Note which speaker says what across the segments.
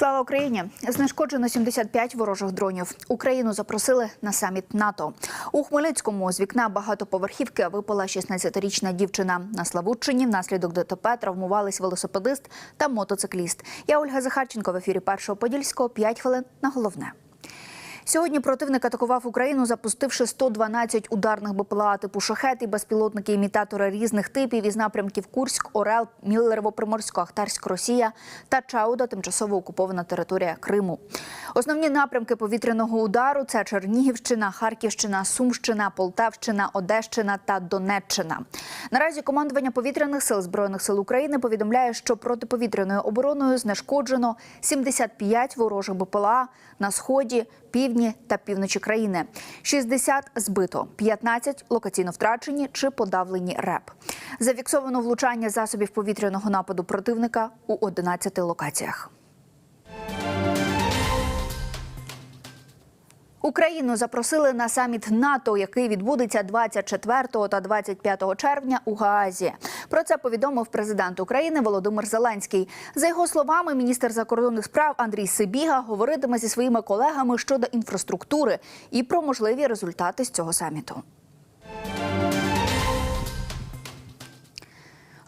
Speaker 1: Слава Україні! Знешкоджено 75 ворожих дронів. Україну запросили на саміт НАТО. У Хмельницькому з вікна багатоповерхівки випала 16-річна дівчина. На Славутчині внаслідок ДТП травмувались велосипедист та мотоцикліст. Я Ольга Захарченко в ефірі першого подільського. 5 хвилин на головне. Сьогодні противник атакував Україну, запустивши 112 ударних БПЛА типу шахет і безпілотники імітатори різних типів із напрямків Курськ, Орел, Міллерово-Приморсько, Ахтарськ, Росія та Чауда, тимчасово окупована територія Криму. Основні напрямки повітряного удару це Чернігівщина, Харківщина, Сумщина, Полтавщина, Одещина та Донеччина. Наразі командування повітряних сил збройних сил України повідомляє, що протиповітряною обороною знешкоджено 75 ворожих БПЛА на сході, півдні та півночі країни. 60 збито, 15 локаційно втрачені чи подавлені РЕП. Зафіксовано влучання засобів повітряного нападу противника у 11 локаціях. Україну запросили на саміт НАТО, який відбудеться 24 та 25 червня у Гаазі. Про це повідомив президент України Володимир Зеленський. За його словами, міністр закордонних справ Андрій Сибіга говоритиме зі своїми колегами щодо інфраструктури і про можливі результати з цього саміту.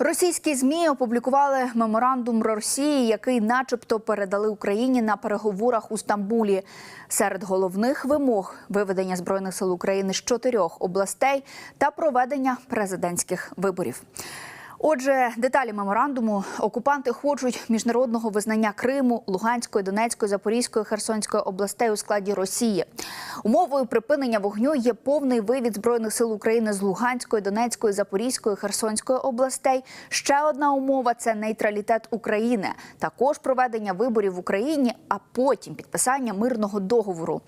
Speaker 1: Російські змі опублікували меморандум Росії, який, начебто, передали Україні на переговорах у Стамбулі. Серед головних вимог виведення збройних сил України з чотирьох областей та проведення президентських виборів. Отже, деталі меморандуму окупанти хочуть міжнародного визнання Криму, Луганської, Донецької, Запорізької, Херсонської областей у складі Росії. Умовою припинення вогню є повний вивід збройних сил України з Луганської, Донецької, Запорізької, Херсонської областей. Ще одна умова це нейтралітет України. Також проведення виборів в Україні, а потім підписання мирного договору.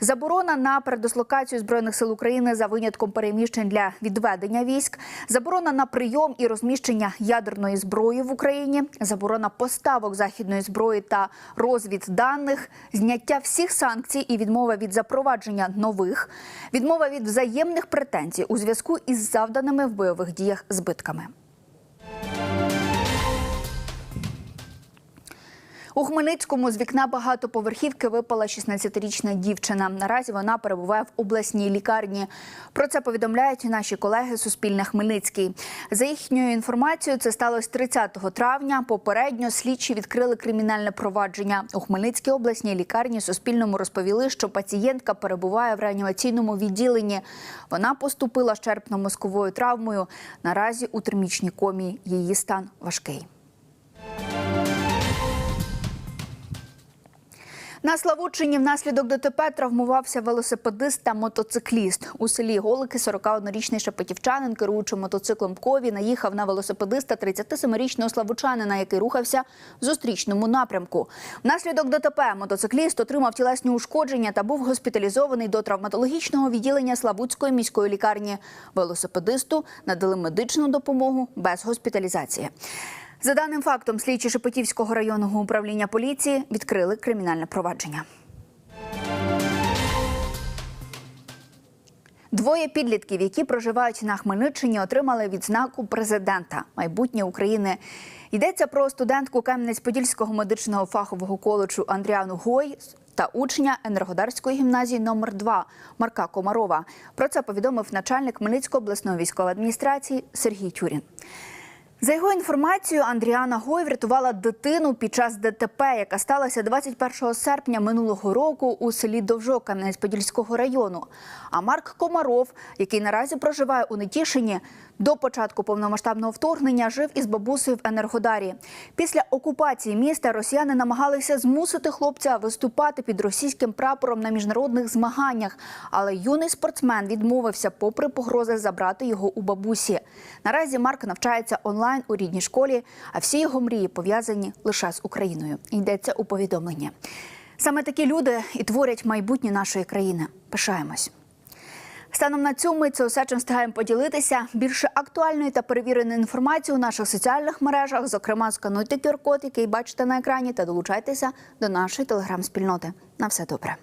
Speaker 1: Заборона на передислокацію збройних сил України за винятком переміщень для відведення військ, заборона на прийом і розміщення ядерної зброї в Україні, заборона поставок західної зброї та розвідданих, зняття всіх санкцій і відмова від запровадження нових, відмова від взаємних претензій у зв'язку із завданими в бойових діях збитками. У Хмельницькому з вікна багатоповерхівки випала 16-річна дівчина. Наразі вона перебуває в обласній лікарні. Про це повідомляють наші колеги Суспільне Хмельницький. За їхньою інформацією, це сталося 30 травня. Попередньо слідчі відкрили кримінальне провадження. У Хмельницькій обласній лікарні Суспільному розповіли, що пацієнтка перебуває в реанімаційному відділенні. Вона поступила з черепно-мозковою травмою. Наразі у термічній комі її стан важкий. На Славутчині внаслідок ДТП травмувався велосипедист та мотоцикліст. У селі Голики 41-річний шепетівчанин, керуючи мотоциклом Кові, наїхав на велосипедиста 37-річного славучанина, який рухався в зустрічному напрямку. Внаслідок ДТП мотоцикліст отримав тілесні ушкодження та був госпіталізований до травматологічного відділення Славутської міської лікарні. Велосипедисту надали медичну допомогу без госпіталізації. За даним фактом, слідчі Шепетівського районного управління поліції відкрили кримінальне провадження. Двоє підлітків, які проживають на Хмельниччині, отримали відзнаку президента майбутнє України. Йдеться про студентку Кам'янець-Подільського медичного фахового коледжу Андріану Гой та учня Енергодарської гімназії номер 2 Марка Комарова. Про це повідомив начальник Хмельницької обласної військової адміністрації Сергій Тюрін. За його інформацією, Андріана Гой врятувала дитину під час ДТП, яка сталася 21 серпня минулого року у селі Довжок Кам'янець-Подільського району. А Марк Комаров, який наразі проживає у Нетішині, до початку повномасштабного вторгнення жив із бабусею в Енергодарі. Після окупації міста росіяни намагалися змусити хлопця виступати під російським прапором на міжнародних змаганнях, але юний спортсмен відмовився, попри погрози, забрати його у бабусі. Наразі Марк навчається онлайн у рідній школі, а всі його мрії пов'язані лише з Україною. Йдеться у повідомленні. Саме такі люди і творять майбутнє нашої країни. Пишаємось. Станом на цю мить це усе, чим встигаємо поділитися. Більше актуальної та перевіреної інформації у наших соціальних мережах. Зокрема, скануйте QR-код, який бачите на екрані, та долучайтеся до нашої телеграм-спільноти. На все добре.